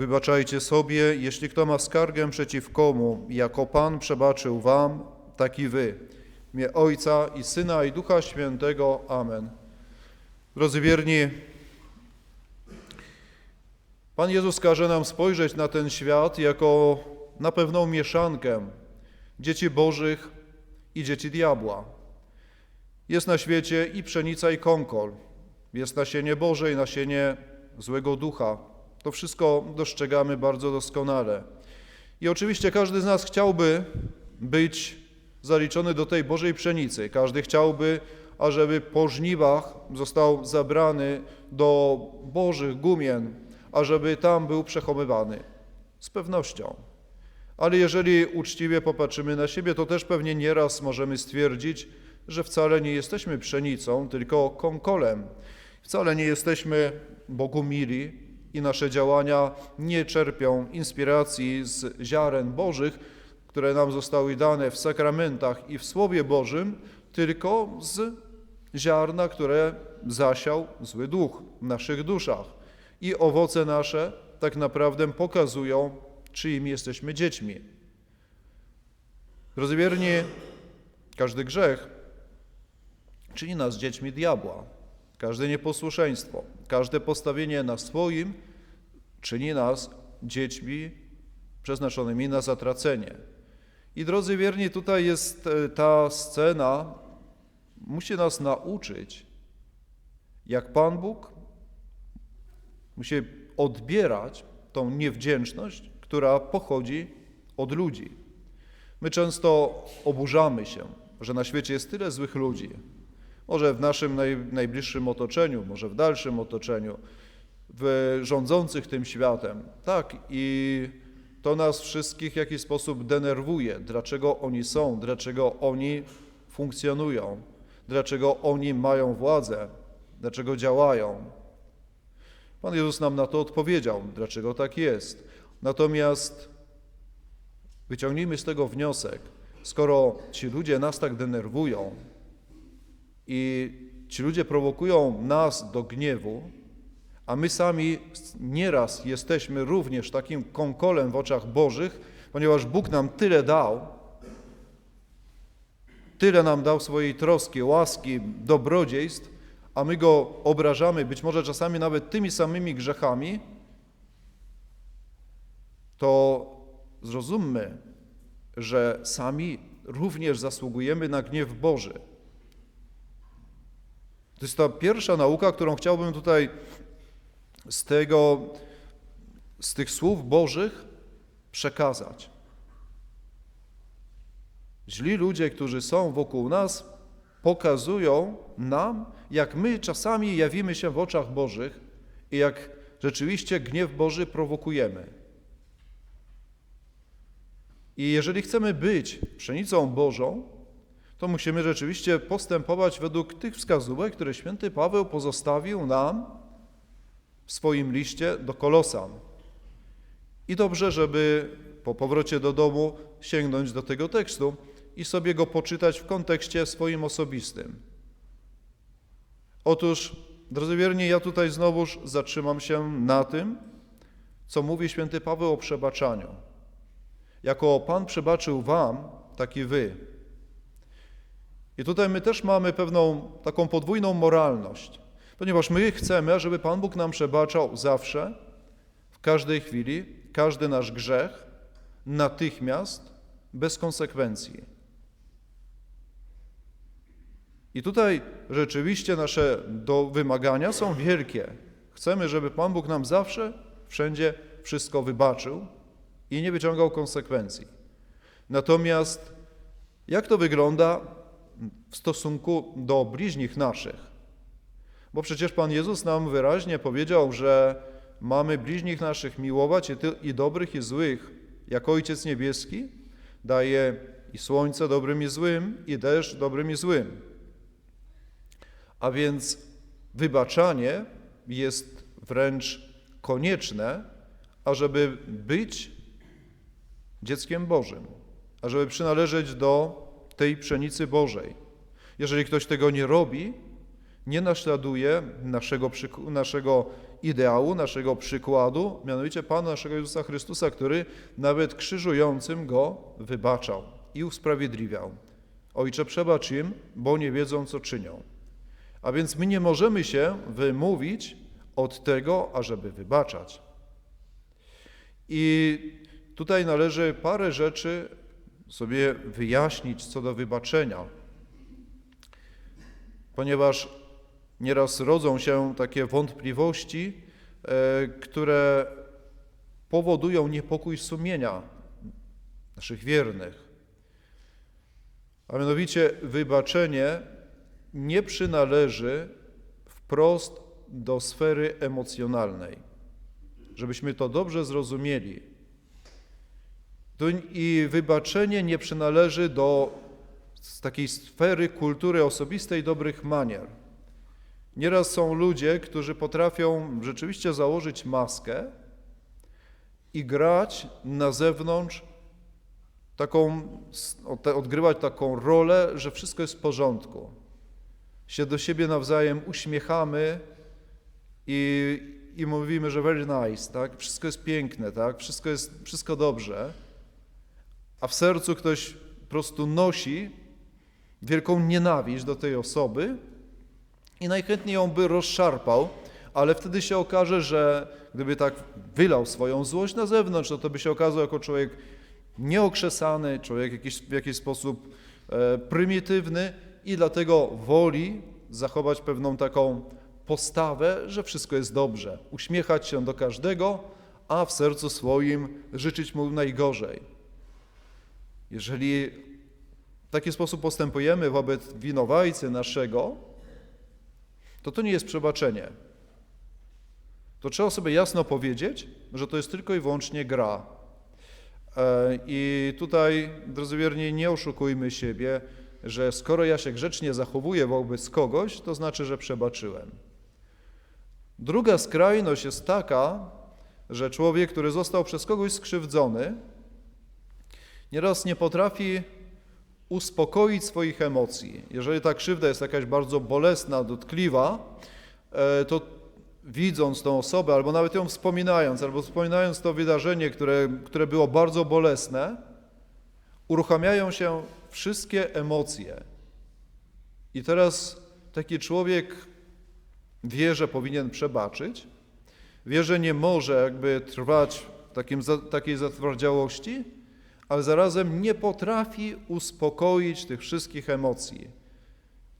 Wybaczajcie sobie, jeśli kto ma skargę przeciw komu, jako Pan przebaczył wam, tak i wy. Imię Ojca i Syna i Ducha Świętego. Amen. Drodzy wierni, Pan Jezus każe nam spojrzeć na ten świat jako na pewną mieszankę dzieci Bożych i dzieci diabła. Jest na świecie i pszenica, i konkol. Jest nasienie Boże i nasienie złego ducha. To wszystko dostrzegamy bardzo doskonale. I oczywiście każdy z nas chciałby być zaliczony do tej Bożej pszenicy. Każdy chciałby, ażeby po żniwach został zabrany do Bożych gumien, ażeby tam był przechowywany. Z pewnością. Ale jeżeli uczciwie popatrzymy na siebie, to też pewnie nieraz możemy stwierdzić, że wcale nie jesteśmy pszenicą, tylko konkolem. Wcale nie jesteśmy Bogu mili i nasze działania nie czerpią inspiracji z ziaren Bożych, które nam zostały dane w sakramentach i w Słowie Bożym, tylko z ziarna, które zasiał zły duch w naszych duszach. I owoce nasze tak naprawdę pokazują, czyimi jesteśmy dziećmi. Drodzy wierni, każdy grzech czyni nas dziećmi diabła. Każde nieposłuszeństwo, każde postawienie na swoim czyni nas dziećmi przeznaczonymi na zatracenie. I drodzy wierni, tutaj jest e, ta scena, musi nas nauczyć, jak Pan Bóg musi odbierać tą niewdzięczność, która pochodzi od ludzi. My często oburzamy się, że na świecie jest tyle złych ludzi. Może w naszym naj, najbliższym otoczeniu, może w dalszym otoczeniu, w rządzących tym światem. Tak, i to nas wszystkich w jakiś sposób denerwuje. Dlaczego oni są, dlaczego oni funkcjonują, dlaczego oni mają władzę, dlaczego działają. Pan Jezus nam na to odpowiedział, dlaczego tak jest. Natomiast wyciągnijmy z tego wniosek, skoro ci ludzie nas tak denerwują i ci ludzie prowokują nas do gniewu, a my sami nieraz jesteśmy również takim konkolem w oczach Bożych, ponieważ Bóg nam tyle dał, tyle nam dał swojej troski, łaski, dobrodziejstw, a my go obrażamy, być może czasami nawet tymi samymi grzechami, to zrozummy, że sami również zasługujemy na gniew Boży. To jest ta pierwsza nauka, którą chciałbym tutaj z, tego, z tych słów Bożych przekazać. Źli ludzie, którzy są wokół nas, pokazują nam, jak my czasami jawimy się w oczach Bożych i jak rzeczywiście gniew Boży prowokujemy. I jeżeli chcemy być pszenicą Bożą, to musimy rzeczywiście postępować według tych wskazówek, które święty Paweł pozostawił nam w swoim liście do Kolosan. I dobrze, żeby po powrocie do domu sięgnąć do tego tekstu i sobie go poczytać w kontekście swoim osobistym. Otóż, drodzy wierni, ja tutaj znowuż zatrzymam się na tym, co mówi święty Paweł o przebaczaniu. Jako Pan przebaczył wam, tak i wy. I tutaj my też mamy pewną taką podwójną moralność, ponieważ my chcemy, żeby Pan Bóg nam przebaczał zawsze, w każdej chwili, każdy nasz grzech, natychmiast, bez konsekwencji. I tutaj rzeczywiście nasze do wymagania są wielkie. Chcemy, żeby Pan Bóg nam zawsze, wszędzie wszystko wybaczył i nie wyciągał konsekwencji. Natomiast jak to wygląda w stosunku do bliźnich naszych? Bo przecież Pan Jezus nam wyraźnie powiedział, że mamy bliźnich naszych miłować i, ty, i dobrych i złych, jak Ojciec Niebieski daje i słońce dobrym i złym, i deszcz dobrym i złym. A więc wybaczanie jest wręcz konieczne, ażeby być dzieckiem Bożym, ażeby przynależeć do tej pszenicy Bożej. Jeżeli ktoś tego nie robi, nie naśladuje naszego, naszego ideału, naszego przykładu, mianowicie Pana naszego Jezusa Chrystusa, który nawet krzyżującym Go wybaczał i usprawiedliwiał. Ojcze, przebacz im, bo nie wiedzą, co czynią. A więc my nie możemy się wymówić od tego, ażeby wybaczać. I tutaj należy parę rzeczy sobie wyjaśnić co do wybaczenia, ponieważ nieraz rodzą się takie wątpliwości, e, które powodują niepokój sumienia naszych wiernych. A mianowicie wybaczenie nie przynależy wprost do sfery emocjonalnej. Żebyśmy to dobrze zrozumieli. I wybaczenie nie przynależy do takiej sfery kultury osobistej dobrych manier. Nieraz są ludzie, którzy potrafią rzeczywiście założyć maskę i grać na zewnątrz taką, odgrywać taką rolę, że wszystko jest w porządku. Się do siebie nawzajem uśmiechamy i, i mówimy, że very nice, tak? Wszystko jest piękne, tak? Wszystko jest, wszystko dobrze. A w sercu ktoś po prostu nosi wielką nienawiść do tej osoby i najchętniej ją by rozszarpał, ale wtedy się okaże, że gdyby tak wylał swoją złość na zewnątrz, no to by się okazał jako człowiek nieokrzesany, człowiek jakiś, w jakiś sposób e, prymitywny i dlatego woli zachować pewną taką postawę, że wszystko jest dobrze, uśmiechać się do każdego, a w sercu swoim życzyć mu najgorzej. Jeżeli w taki sposób postępujemy wobec winowajcy naszego, to to nie jest przebaczenie. To trzeba sobie jasno powiedzieć, że to jest tylko i wyłącznie gra. E, I tutaj, drodzy wierni, nie oszukujmy siebie, że skoro ja się grzecznie zachowuję wobec kogoś, to znaczy, że przebaczyłem. Druga skrajność jest taka, że człowiek, który został przez kogoś skrzywdzony, nieraz nie potrafi uspokoić swoich emocji. Jeżeli ta krzywda jest jakaś bardzo bolesna, dotkliwa, e, to widząc tą osobę, albo nawet ją wspominając, albo wspominając to wydarzenie, które, które było bardzo bolesne, uruchamiają się wszystkie emocje. I teraz taki człowiek wie, że powinien przebaczyć, wie, że nie może jakby trwać w takim, takiej zatwardziałości, ale zarazem nie potrafi uspokoić tych wszystkich emocji.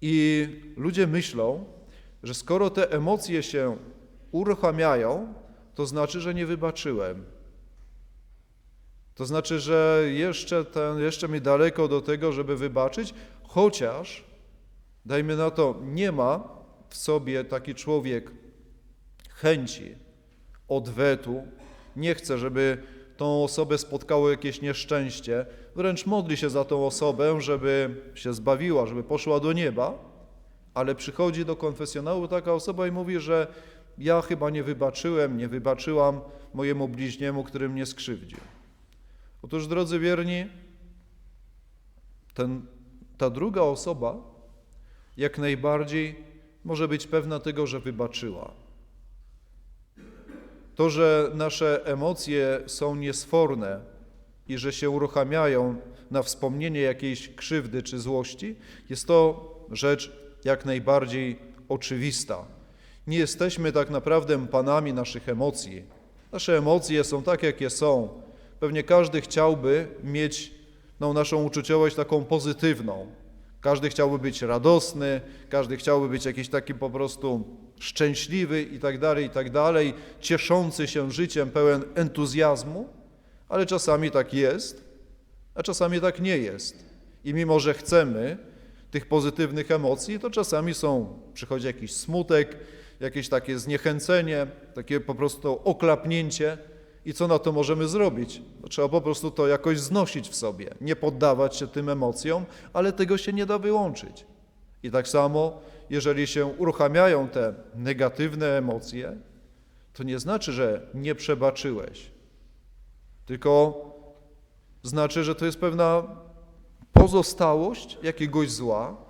I ludzie myślą, że skoro te emocje się uruchamiają, to znaczy, że nie wybaczyłem. To znaczy, że jeszcze, ten, jeszcze mi daleko do tego, żeby wybaczyć, chociaż, dajmy na to, nie ma w sobie taki człowiek chęci odwetu, nie chce, żeby tą osobę spotkało jakieś nieszczęście, wręcz modli się za tą osobę, żeby się zbawiła, żeby poszła do nieba, ale przychodzi do konfesjonału taka osoba i mówi, że ja chyba nie wybaczyłem, nie wybaczyłam mojemu bliźniemu, który mnie skrzywdził. Otóż, drodzy wierni, ten, ta druga osoba jak najbardziej może być pewna tego, że wybaczyła. To, że nasze emocje są niesforne i że się uruchamiają na wspomnienie jakiejś krzywdy czy złości, jest to rzecz jak najbardziej oczywista. Nie jesteśmy tak naprawdę panami naszych emocji. Nasze emocje są tak, jakie są. Pewnie każdy chciałby mieć no, naszą uczuciowość taką pozytywną. Każdy chciałby być radosny, każdy chciałby być jakiś taki po prostu szczęśliwy i tak dalej, i tak dalej, cieszący się życiem, pełen entuzjazmu, ale czasami tak jest, a czasami tak nie jest. I mimo, że chcemy tych pozytywnych emocji, to czasami są, przychodzi jakiś smutek, jakieś takie zniechęcenie, takie po prostu oklapnięcie. I co na to możemy zrobić? No, trzeba po prostu to jakoś znosić w sobie, nie poddawać się tym emocjom, ale tego się nie da wyłączyć. I tak samo, jeżeli się uruchamiają te negatywne emocje, to nie znaczy, że nie przebaczyłeś, tylko znaczy, że to jest pewna pozostałość jakiegoś zła,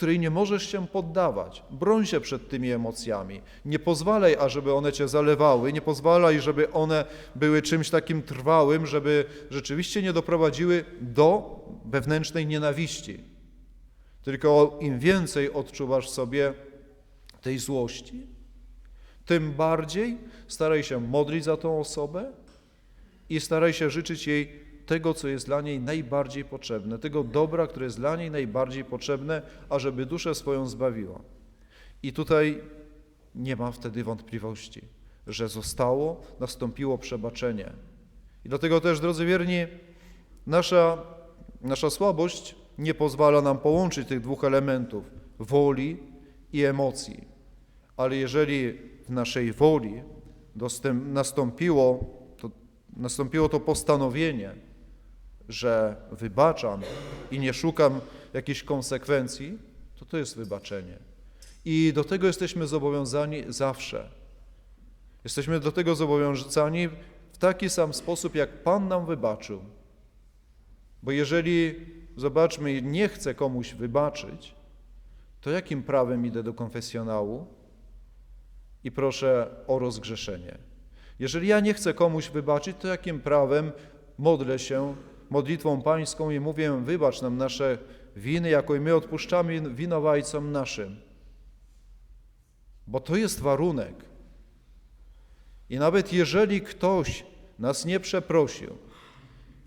której nie możesz się poddawać. Broń się przed tymi emocjami. Nie pozwalaj, ażeby one cię zalewały, nie pozwalaj, żeby one były czymś takim trwałym, żeby rzeczywiście nie doprowadziły do wewnętrznej nienawiści. Tylko im więcej odczuwasz sobie tej złości, tym bardziej staraj się modlić za tą osobę i staraj się życzyć jej tego, co jest dla niej najbardziej potrzebne, tego dobra, które jest dla niej najbardziej potrzebne, ażeby duszę swoją zbawiła. I tutaj nie ma wtedy wątpliwości, że zostało, nastąpiło przebaczenie. I dlatego też, drodzy wierni, nasza, nasza słabość nie pozwala nam połączyć tych dwóch elementów woli i emocji. Ale jeżeli w naszej woli dostęp, nastąpiło, to, nastąpiło to postanowienie, że wybaczam i nie szukam jakichś konsekwencji, to to jest wybaczenie. I do tego jesteśmy zobowiązani zawsze. Jesteśmy do tego zobowiązani w taki sam sposób, jak Pan nam wybaczył. Bo jeżeli, zobaczmy, nie chcę komuś wybaczyć, to jakim prawem idę do konfesjonału i proszę o rozgrzeszenie? Jeżeli ja nie chcę komuś wybaczyć, to jakim prawem modlę się modlitwą pańską i mówię, wybacz nam nasze winy, jako i my odpuszczamy winowajcom naszym. Bo to jest warunek. I nawet jeżeli ktoś nas nie przeprosił,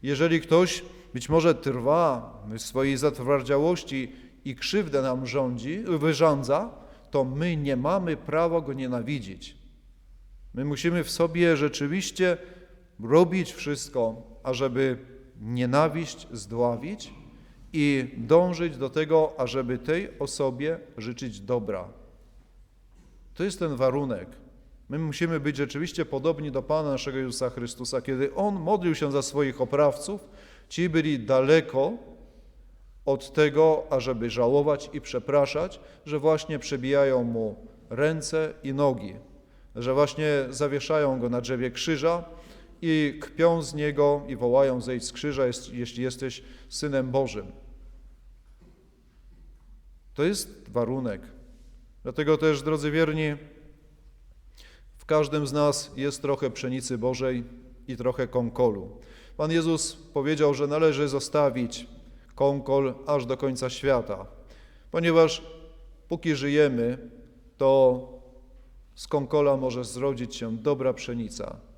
jeżeli ktoś być może trwa w swojej zatwardziałości i krzywdę nam rządzi, wyrządza, to my nie mamy prawa go nienawidzić. My musimy w sobie rzeczywiście robić wszystko, ażeby nienawiść zdławić i dążyć do tego, ażeby tej osobie życzyć dobra. To jest ten warunek. My musimy być rzeczywiście podobni do Pana naszego Jezusa Chrystusa. Kiedy On modlił się za swoich oprawców, ci byli daleko od tego, ażeby żałować i przepraszać, że właśnie przebijają Mu ręce i nogi, że właśnie zawieszają Go na drzewie krzyża, i kpią z niego i wołają zejdź z krzyża, jeśli jesteś Synem Bożym. To jest warunek. Dlatego też, drodzy wierni, w każdym z nas jest trochę pszenicy Bożej i trochę konkolu. Pan Jezus powiedział, że należy zostawić konkol aż do końca świata, ponieważ póki żyjemy, to z konkola może zrodzić się dobra pszenica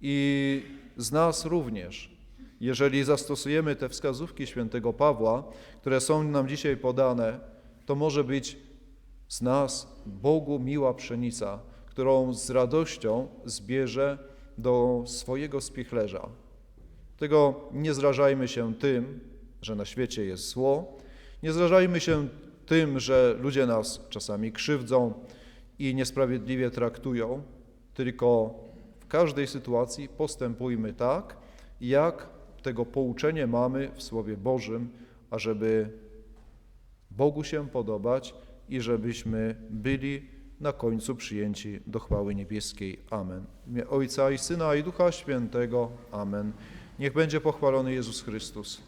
i z nas również. Jeżeli zastosujemy te wskazówki świętego Pawła, które są nam dzisiaj podane, to może być z nas Bogu miła pszenica, którą z radością zbierze do swojego spichlerza. Tego nie zrażajmy się tym, że na świecie jest zło, nie zrażajmy się tym, że ludzie nas czasami krzywdzą i niesprawiedliwie traktują, tylko każdej sytuacji postępujmy tak, jak tego pouczenie mamy w Słowie Bożym, ażeby Bogu się podobać i żebyśmy byli na końcu przyjęci do chwały niebieskiej. Amen. W imię Ojca i Syna i Ducha Świętego. Amen. Niech będzie pochwalony Jezus Chrystus.